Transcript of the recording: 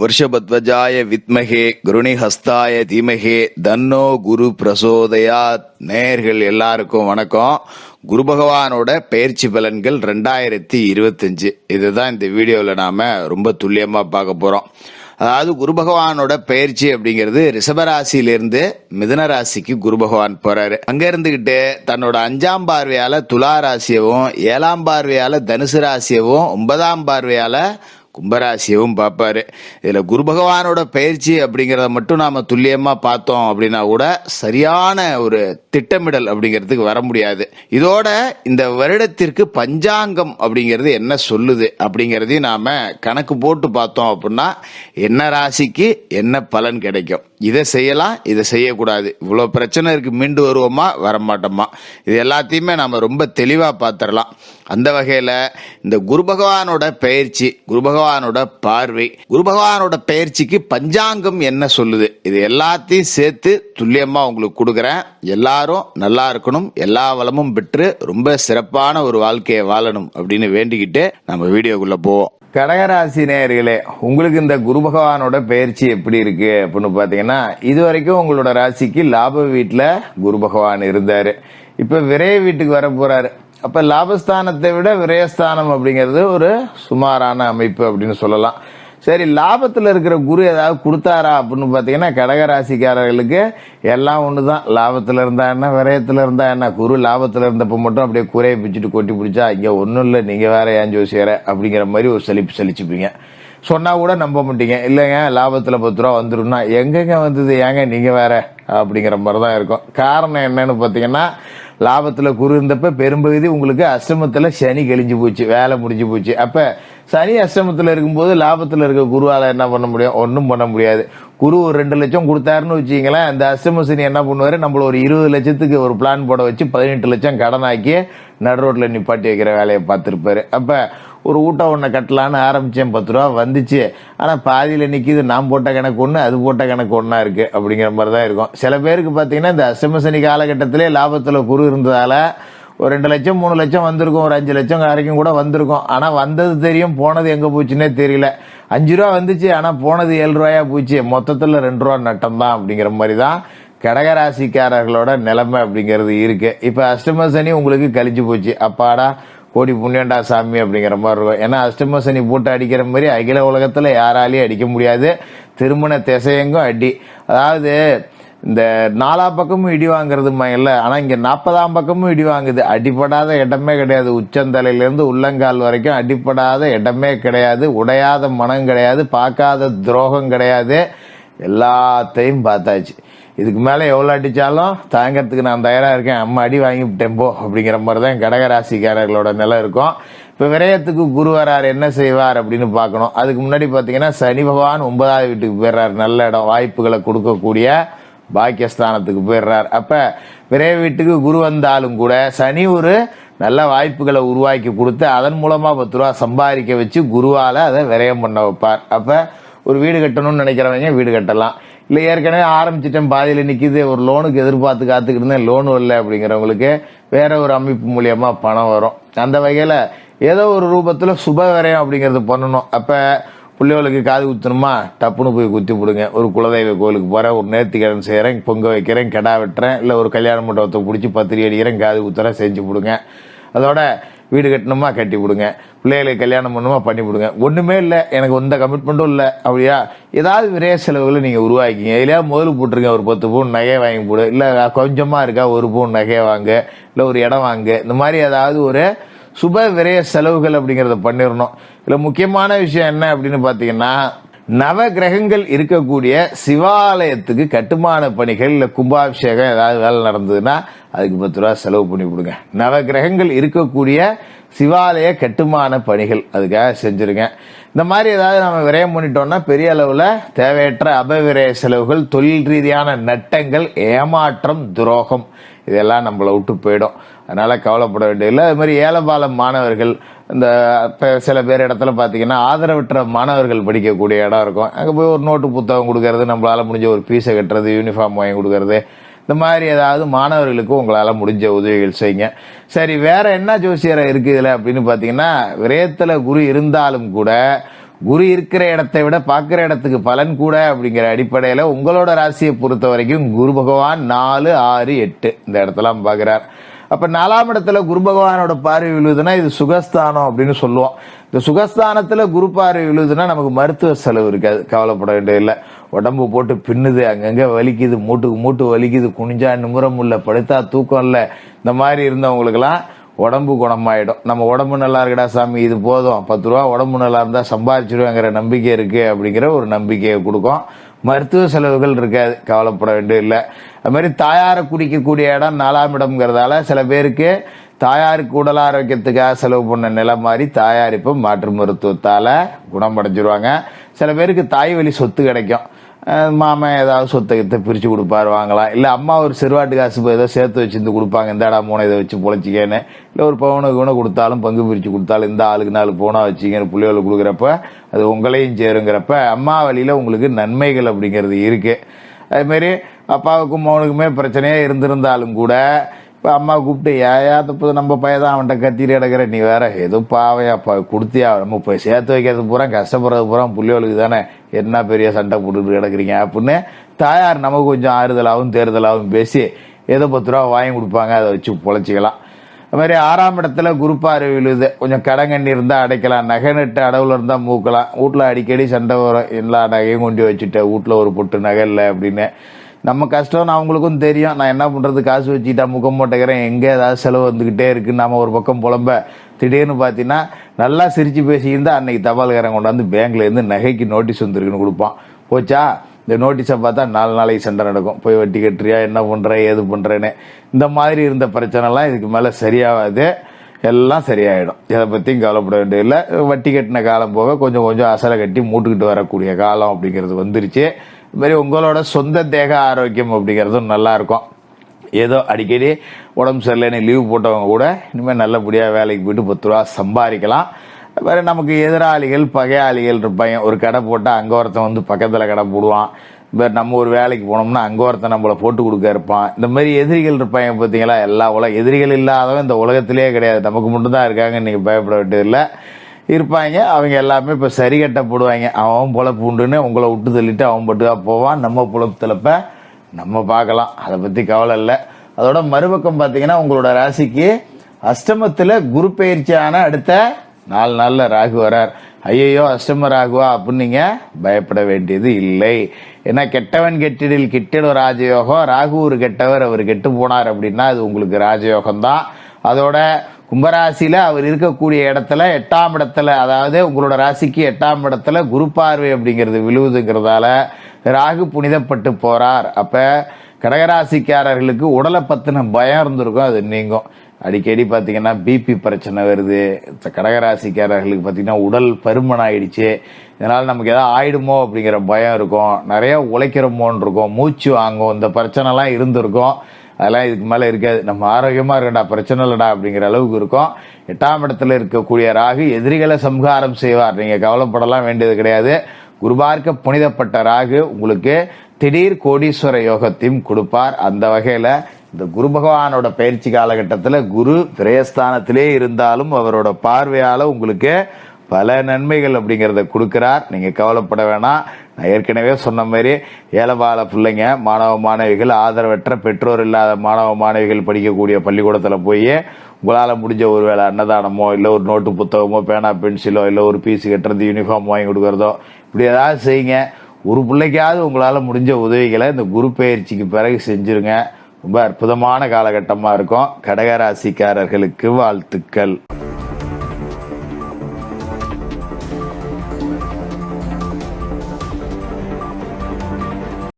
வருஷபத்வஜாய வித்மகே குருணி ஹஸ்தாய தீமகே தன்னோ குரு பிரசோதயாத் நேயர்கள் எல்லாருக்கும் வணக்கம். குரு பகவானோட பயிற்சி பலன்கள் ரெண்டாயிரத்தி இருபத்தஞ்சு. இதுதான் இந்த வீடியோவில் நாம ரொம்ப துல்லியமாக பார்க்க போறோம். அதாவது குரு பகவானோட பயிற்சி அப்படிங்கிறது ரிஷபராசியிலிருந்து மிதன ராசிக்கு குரு பகவான் போறாரு. அங்க இருந்துகிட்டு தன்னோட அஞ்சாம் பார்வையால துலா ராசியவும் ஏழாம் பார்வையால தனுசு ராசியவும் ஒன்பதாம் பார்வையால கும்பராசியவும் பார்ப்பாரு. இதில் குரு பகவானோட பயிற்சி அப்படிங்கிறத மட்டும் நாம் துல்லியமாக பார்த்தோம் அப்படின்னா கூட சரியான ஒரு திட்டமிடல் அப்படிங்கிறதுக்கு வர முடியாது. இதோட இந்த வருடத்திற்கு பஞ்சாங்கம் அப்படிங்கிறது என்ன சொல்லுது அப்படிங்கிறதையும் நாம் கணக்கு போட்டு பார்த்தோம் அப்படின்னா என்ன ராசிக்கு என்ன பலன் கிடைக்கும். இதை செய்யலாம் இதை செய்யக்கூடாது. இவ்வளோ பிரச்சனை இருக்குது மீண்டு வருவோமா வரமாட்டோமா? இது எல்லாத்தையுமே நாம் ரொம்ப தெளிவாக பார்த்துடலாம். அந்த வகையில் இந்த குரு பகவானோட பயிற்சி குரு பகவானோட பார்வை குரு பகவானோட பயிற்சிக்கு பஞ்சாங்கம் என்ன சொல்லுது? இது எல்லாத்தையும் சேர்த்து துல்லியமா உங்களுக்கு கொடுக்குறேன். எல்லாரும் நல்லா இருக்கணும். எல்லா வளமும் பெற்று ரொம்ப சிறப்பான ஒரு வாழ்க்கையை வாழணும் அப்படின்னு வேண்டிக்கிட்டு நம்ம வீடியோக்குள்ள போவோம். கடகராசி நேயர்களே உங்களுக்கு இந்த குரு பகவானோட பயிற்சி எப்படி இருக்கு அப்படின்னு பாத்தீங்கன்னா இது வரைக்கும் உங்களோட ராசிக்கு லாப வீட்டில் குரு பகவான் இருந்தாரு. இப்ப விரைய வீட்டுக்கு வர போறாரு அப்ப லாபஸ்தானத்தை விட விரயஸ்தானம் அப்படிங்கிறது ஒரு சுமாரான அமைப்பு அப்படின்னு சொல்லலாம். சரி லாபத்தில் இருக்கிற குரு ஏதாவது கொடுத்தாரா அப்படின்னு பார்த்தீங்கன்னா கடகராசிக்காரர்களுக்கு எல்லாம் ஒன்று தான் லாபத்தில் இருந்தா என்ன விரயத்தில் இருந்தா என்ன? குரு லாபத்தில் இருந்தப்போ மட்டும் அப்படியே குறையை பிடிச்சிட்டு கொட்டி பிடிச்சா இங்கே ஒன்றும் இல்லை நீங்கள் வேற ஏன் ஜோசியரை அப்படிங்கிற மாதிரி ஒரு செழிப்பு செழிச்சுப்பீங்க சொன்னா கூட நம்ப மாட்டீங்க. இல்லைங்க லாபத்துல பத்து ரூபா வந்துடும்னா எங்கெங்க வந்தது? ஏங்க நீங்க வேற? அப்படிங்கிற மாதிரி தான் இருக்கும். காரணம் என்னன்னு பாத்தீங்கன்னா லாபத்தில் குரு இருந்தப்ப பெரும்பகுதி உங்களுக்கு அஷ்டமத்தில் சனி கழிஞ்சு போச்சு வேலை முடிஞ்சு போச்சு. அப்போ சனி அஷ்டமத்தில் இருக்கும்போது லாபத்தில் இருக்க குருவால் என்ன பண்ண முடியும்? ஒன்றும் பண்ண முடியாது. குரு ஒரு ரெண்டு லட்சம் கொடுத்தாருன்னு வச்சிங்களேன் அந்த அஷ்டம சனி என்ன பண்ணுவார்? நம்மள ஒரு இருபது லட்சத்துக்கு ஒரு பிளான் போட வச்சு பதினெட்டு லட்சம் கடனாக்கி நடு ரோட்டில் நிப்பாட்டி வைக்கிற வேலையை பார்த்துருப்பாரு. அப்போ ஒரு ஊட்டம் ஒன்றை கட்டலான்னு ஆரம்பித்தேன் பத்து ரூபா வந்துச்சு. ஆனால் பாதியில் நிற்கிது நான் போட்ட கணக்கு ஒன்று அது போட்ட கணக்கு ஒன்றா இருக்குது அப்படிங்கிற மாதிரி தான் இருக்கும். சில பேருக்கு பார்த்தீங்கன்னா இந்த அஷ்டமசனி காலகட்டத்திலே லாபத்தில் குறு இருந்ததால் ஒரு ரெண்டு லட்சம் மூணு லட்சம் வந்திருக்கும் ஒரு அஞ்சு லட்சம் வரைக்கும் கூட வந்திருக்கும். ஆனால் வந்தது தெரியும் போனது எங்கே போச்சுன்னே தெரியல. அஞ்சு ரூபா வந்துச்சு ஆனால் போனது ஏழு ரூபாயா போச்சு. மொத்தத்தில் ரெண்டு ரூபா நட்டம் தான் அப்படிங்கிற மாதிரி தான் கடகராசிக்காரர்களோட நிலைமை அப்படிங்கிறது இருக்குது இப்போ அஷ்டம சனி உங்களுக்கு கழிச்சு போச்சு. அப்பாடா கோடி புண்ணியண்டா சாமி அப்படிங்கிற மாதிரி இருக்கும். ஏன்னா அஷ்டம சனி போட்டு அடிக்கிற மாதிரி அகில உலகத்தில் யாராலையும் அடிக்க முடியாது. திருமண திசையெங்கும் அடி. அதாவது இந்த நாலா பக்கமும் இடி வாங்குறது இல்லை ஆனால் இங்கே நாற்பதாம் பக்கமும் இடி வாங்குது. அடிப்படாத இடமே கிடையாது. உச்சந்தலையிலேருந்து உள்ளங்கால் வரைக்கும் அடிப்படாத இடமே கிடையாது. உடையாத மனம் கிடையாது. பார்க்காத துரோகம் கிடையாது. எல்லாத்தையும் பார்த்தாச்சு. இதுக்கு மேலே எவ்வளோ அடித்தாலும் தாங்கிறதுக்கு நான் தயாராக இருக்கேன். அம்மா அடி வாங்கிவிட்டேன் போ அப்படிங்கிற மாதிரி தான் கடகராசிக்காரர்களோட நிலை இருக்கும். இப்போ விரயத்துக்கு குரு வரார் என்ன செய்வார் அப்படின்னு பார்க்கணும். அதுக்கு முன்னாடி பார்த்தீங்கன்னா சனி பகவான் ஒன்பதாவது வீட்டுக்கு போயிடுறார். நல்ல இடம் வாய்ப்புகளை கொடுக்கக்கூடிய பாக்கியஸ்தானத்துக்கு போயிடுறார். அப்போ விரைய வீட்டுக்கு குரு வந்தாலும் கூட சனி ஒரு நல்ல வாய்ப்புகளை உருவாக்கி கொடுத்து அதன் மூலமாக பத்து ரூபா சம்பாதிக்க வச்சு குருவால் அதை விரயம் பண்ண வைப்பார். அப்போ ஒரு வீடு கட்டணும்னு நினைக்கிறவங்க வீடு கட்டலாம். இல்லை ஏற்கனவே ஆரம்பிச்சிட்டேன் பாதியில் நிற்கிது ஒரு லோனுக்கு எதிர்பார்த்து காத்துக்கிட்டு இருந்தேன் லோன் வரல அப்படிங்கிறவங்களுக்கு வேற ஒரு அமைப்பு மூலியமா பணம் வரும். அந்த வகையில் ஏதோ ஒரு ரூபத்தில் சுப விரயம் அப்படிங்கிறது பண்ணணும். அப்போ பிள்ளைகளுக்கு காது குத்தணுமா? டப்புன்னு போய் குத்தி விடுங்க ஒரு குலதெய்வ கோயிலுக்கு போகிறேன் ஒரு நேர்த்திக்கடன் செய்கிறேன் பொங்க வைக்கிறேன் கிடா வெட்டுறேன் இல்லை ஒரு கல்யாண மண்டபத்தை பிடிச்சி பத்திரி அடிக்கிறேன் காது குத்துறேன் செஞ்சு கொடுங்க அதோட வீடு கட்டணுமா கட்டி கொடுங்க பிள்ளைகளுக்கு கல்யாணம் பண்ணுமா பண்ணி விடுங்க. ஒன்றுமே இல்லை. எனக்கு எந்த கமிட்மெண்ட்டும் இல்லை. அப்படியா? ஏதாவது விரைய செலவுகளை நீங்கள் உருவாக்கிங்க. இல்லையா முதல் போட்டுருங்க. ஒரு பத்து பவுன் நகையை வாங்கி போடு. இல்லை கொஞ்சமாக இருக்கா ஒரு பவுன் நகையை வாங்க. இல்லை ஒரு இடம் வாங்க. இந்த மாதிரி ஏதாவது ஒரு சுப விரைய செலவுகள் அப்படிங்கிறத பண்ணிடணும் இதில் முக்கியமான விஷயம் என்ன அப்படின்னு பார்த்தீங்கன்னா நவ கிரகங்கள் இருக்கக்கூடிய சிவாலயத்துக்கு கட்டுமான பணிகள் இல்லை கும்பாபிஷேகம் ஏதாவது வேலை நடந்ததுன்னா அதுக்கு பத்து ரூபா செலவு பண்ணி கொடுங்க. நவ கிரகங்கள் இருக்கக்கூடிய சிவாலய கட்டுமான பணிகள். அதுக்காக செஞ்சுருங்க இந்த மாதிரி ஏதாவது நம்ம விரயம் பண்ணிட்டோம்னா பெரிய அளவில் தேவையற்ற அபவிரய செலவுகள் தொழில் ரீதியான நட்டங்கள் ஏமாற்றம் துரோகம் இதெல்லாம் நம்மளை விட்டு போயிடும். அதனால் கவலைப்பட வேண்டியதில்லை. அது மாதிரி ஏலபாலம் மாணவர்கள் இந்த இப்போ சில பேர் இடத்துல பார்த்தீங்கன்னா ஆதரவற்ற மாணவர்கள் படிக்கக்கூடிய இடம் இருக்கும். அங்கே போய் ஒரு நோட்டு புத்தகம் கொடுக்கறது நம்மளால் முடிஞ்ச ஒரு பீஸை கட்டுறது யூனிஃபார்ம் வாங்கி கொடுக்கறது இந்த மாதிரி ஏதாவது மாணவர்களுக்கு உங்களால் முடிஞ்ச உதவிகள் செய்யுங்க. சரி வேற என்ன ஜோசியரை இருக்கு இதில் அப்படின்னு பார்த்தீங்கன்னா விரயத்தில் குரு இருந்தாலும் கூட குரு இருக்கிற இடத்தை விட பார்க்குற இடத்துக்கு பலன் கூட அப்படிங்கிற அடிப்படையில் உங்களோட ராசியை பொறுத்த வரைக்கும் குரு பகவான் நாலு ஆறு எட்டு இந்த இடத்தெல்லாம் பார்க்குறார். அப்போ நாலாம் இடத்துல குரு பகவானோட பார்வை விழுதுன்னா இது சுகஸ்தானம் அப்படின்னு சொல்லுவோம். இந்த சுகஸ்தானத்தில் குரு பார்வை விழுதுன்னா நமக்கு மருத்துவ செலவு இருக்காது. கவலைப்பட வேண்டியதில்லை. உடம்பு போட்டு பின்னுது அங்கங்கே வலிக்குது மூட்டுக்கு மூட்டு வலிக்குது குனிஞ்சா நிமிரம் இல்லை படுத்தா தூக்கம் இல்லை இந்த மாதிரி இருந்தவங்களுக்கெல்லாம் உடம்பு குணமாயிடும். நம்ம உடம்பு நல்லா இருக்கடா சாமி இது போதும். பத்து ரூபா உடம்பு நல்லா இருந்தால் சம்பாதிச்சிருவேங்கிற நம்பிக்கை இருக்கு அப்படிங்கிற ஒரு நம்பிக்கையை கொடுக்கும். மருத்துவ செலவுகள் இருக்காது கவலைப்பட வேண்டியதில்லை. அது மாதிரி தாயாரை குடிக்கக்கூடிய இடம் நாலாம் இடம்ங்கிறதால சில பேருக்கு தாயாருக்கு உடல் ஆரோக்கியத்துக்காக செலவு பண்ண நிலை மாதிரி தாயார் இப்போ மாற்று மருத்துவத்தால் குணமடைஞ்சிருவாங்க. சில பேருக்கு தாய் வழி சொத்து கிடைக்கும். மாமன் ஏதாவது சொத்தை பிரித்து கொடுப்பாரு வாங்கலாம். இல்லை அம்மா ஒரு செருவாட்டு காசு போய் ஏதோ சேர்த்து வச்சுருந்து கொடுப்பாங்க. இந்தாடா மூணு மூணை இதை வச்சு பொழைச்சிக்கேன்னு. இல்லை ஒரு பவுனுக்கு கூட கொடுத்தாலும் பங்கு பிரித்து கொடுத்தாலும் இந்த ஆளுக்கு நாலு போனா வச்சிங்கன்னு பிள்ளைகளை கொடுக்குறப்ப அது உங்களையும் சேருங்கிறப்ப அம்மா வழியில் உங்களுக்கு நன்மைகள் அப்படிங்கிறது இருக்குது அதுமாரி அப்பாவுக்கும் மகனுக்குமே பிரச்சனையே இருந்திருந்தாலும் கூட இப்போ அம்மா கூப்பிட்டு ஏயா தப்பு நம்ம பையதான் அவன்கிட்ட கத்திரி கிடக்கிற. நீ வேற ஏதோ பாவையா பா கொடுத்தியா? நம்ம போய் சேர்த்து வைக்கிறது பூரா கஷ்டப்படுறது பூரா புள்ளியோளுக்கு தானே. என்ன பெரிய சண்டை போட்டுட்டு கிடக்குறீங்க? அப்படின்னு தாயார் நமக்கு கொஞ்சம் ஆறுதலாகவும் தேர்தலாகவும் பேசி ஏதோ பத்து ரூபா வாங்கி கொடுப்பாங்க. அதை வச்சு பொழைச்சிக்கலாம். அது மாதிரி ஆறாம் இடத்துல குருப்பாரு விழுது கொஞ்சம் கடங்கண்ணி இருந்தால் அடைக்கலாம். நகை நட்டு அடவுல இருந்தால் மூக்கலாம். வீட்டில் அடிக்கடி சண்டை வரும். எல்லா நகையும் கொண்டு வச்சுட்டேன் வீட்டில் ஒரு பொட்டு நகை இல்லை அப்படின்னு. நம்ம கஷ்டம்னு அவங்களுக்கும் தெரியும். நான் என்ன பண்ணுறது காசு வச்சுட்டா முகம் போட்டுக்கிறேன் எங்கே ஏதாவது செலவு வந்துக்கிட்டே இருக்குன்னு நம்ம ஒரு பக்கம் புலம்ப. திடீர்னு பார்த்தீங்கன்னா நல்லா சிரித்து பேசியிருந்தா அன்னைக்கு தபால்காரன் கொண்டாந்து பேங்க்லேருந்து நகைக்கு நோட்டீஸ் வந்துருக்குன்னு கொடுப்பான். போச்சா? இந்த நோட்டீஸை பார்த்தா நாலு நாளைக்கு சண்டை நடக்கும். போய் வட்டி கட்டுறியா என்ன பண்ணுற ஏது பண்ணுறேன்னு இந்த மாதிரி இருந்த பிரச்சனைலாம் இதுக்கு மேலே சரியாகாது. எல்லாம் சரியாயிடும். இதை பற்றியும் கவலைப்பட வேண்டியதில்லை. வட்டி கட்டின காலம் போக கொஞ்சம் கொஞ்சம் அசலை கட்டி மூட்டுக்கிட்டு வரக்கூடிய காலம் அப்படிங்கிறது வந்துருச்சு. இது மாதிரி உங்களோட சொந்த தேக ஆரோக்கியம் அப்படிங்கிறதும் நல்லா இருக்கும் ஏதோ அடிக்கடி உடம்பு சரியில்லைன்னு லீவு போட்டவங்க கூட இனிமேல் நல்லபடியாக வேலைக்கு போயிட்டு பத்து ரூபா சம்பாதிக்கலாம். வேறு நமக்கு எதிராளிகள் பகையாளிகள் இருப்பாங்க. ஒரு கடை போட்டால் அங்கே ஒருத்தன் வந்து பக்கத்தில் கடை போடுவான். இப்போ நம்ம ஒரு வேலைக்கு போனோம்னா அங்கே ஒருத்தன் நம்மளை போட்டு கொடுக்க இருப்பான். இந்த மாதிரி எதிரிகள் இருப்பாங்க பார்த்தீங்களா எல்லா உலக எதிரிகள் இல்லாதவன் இந்த உலகத்திலே கிடையாது. நமக்கு மட்டும்தான் இருக்காங்க நீங்கள் பயப்பட வேண்டியதில்லை. இருப்பாங்க. அவங்க எல்லாமே இப்போ சரி கட்டப்படுவாங்க அவன் பொழப்பு உண்டுன்னு உங்களை விட்டு தள்ளிட்டு அவன் பட்டுக்கா போவான். நம்ம பொழப்பு திளப்ப நம்ம பார்க்கலாம். அதை பற்றி கவலை இல்லை. அதோட மறுபக்கம் பார்த்தீங்கன்னா உங்களோட ராசிக்கு அஷ்டமத்தில் குரு பயிற்சியான அடுத்த நாலு நாளில் ராகு வரார். ஐயையோ அஷ்டம ராகுவா அப்படின்னு நீங்கள் பயப்பட வேண்டியது இல்லை. ஏன்னா கெட்டவன் கெட்டிடில் கிட்டிடும் ராஜயோகம். ராகு ஒரு கெட்டவர் அவர் கெட்டு போனார் அப்படின்னா அது உங்களுக்கு ராஜயோகம் தான் அதோட கும்பராசியில அவர் இருக்கக்கூடிய இடத்துல எட்டாம் இடத்துல அதாவது உங்களோட ராசிக்கு எட்டாம் இடத்துல குரு பார்வை அப்படிங்கிறது விழுவுதுங்கிறதால ராகு புனிதப்பட்டு போறார். அப்ப கடகராசிக்காரர்களுக்கு உடலை பத்தின பயம் இருந்திருக்கும் அது நீங்கும். அடிக்கடி பார்த்தீங்கன்னா பிபி பிரச்சனை வருது. கடகராசிக்காரர்களுக்கு பார்த்தீங்கன்னா உடல் பருமன் ஆயிடுச்சு. இதனால் நமக்கு எதாவது ஆயிடுமோ அப்படிங்கிற பயம் இருக்கும். நிறைய உழைக்கிறோமோன்னு இருக்கும். மூச்சு வாங்கும். இந்த பிரச்சனைலாம் இருந்திருக்கும். அதெல்லாம் இதுக்கு மேலே இருக்காது. நம்ம ஆரோக்கியமாக இருக்கடா பிரச்சனை இல்லைடா அப்படிங்கிற அளவுக்கு இருக்கும். எட்டாம் இடத்துல இருக்கக்கூடிய ராகு எதிரிகளை சம்ஹாரம் செய்வார். நீங்கள் கவலைப்படலாம் வேண்டியது கிடையாது. குருபார்க்க புனிதப்பட்ட ராகு உங்களுக்கு திடீர் கோடீஸ்வர யோகத்தையும் கொடுப்பார். அந்த வகையில் இந்த குரு பகவானோட பயிற்சி காலகட்டத்தில் குரு பிரயஸ்தானத்திலே இருந்தாலும் அவரோட பார்வையால் உங்களுக்கு பல நன்மைகள் அப்படிங்கிறத கொடுக்குறார். நீங்கள் கவலைப்பட வேணாம். நான் ஏற்கனவே சொன்ன மாதிரி ஏலபால பிள்ளைங்க மாணவ மாணவிகள் ஆதரவற்ற பெற்றோர் இல்லாத மாணவ மாணவிகள் படிக்கக்கூடிய பள்ளிக்கூடத்தில் போய் உங்களால் முடிஞ்ச ஒரு வேளை அன்னதானமோ இல்லை ஒரு நோட்டு புத்தகமோ பேனா பென்சிலோ இல்லை ஒரு பீஸ் கட்டுறது யூனிஃபார்ம் வாங்கி கொடுக்குறதோ இப்படி ஏதாவது செய்யுங்க. ஒரு பிள்ளைக்காவது உங்களால் முடிஞ்ச உதவிகளை இந்த குரு பயிற்சிக்கு பிறகு செஞ்சுருங்க. ரொம்ப அற்புதமான காலகட்டமாக இருக்கும். கடகராசிக்காரர்களுக்கு வாழ்த்துக்கள்.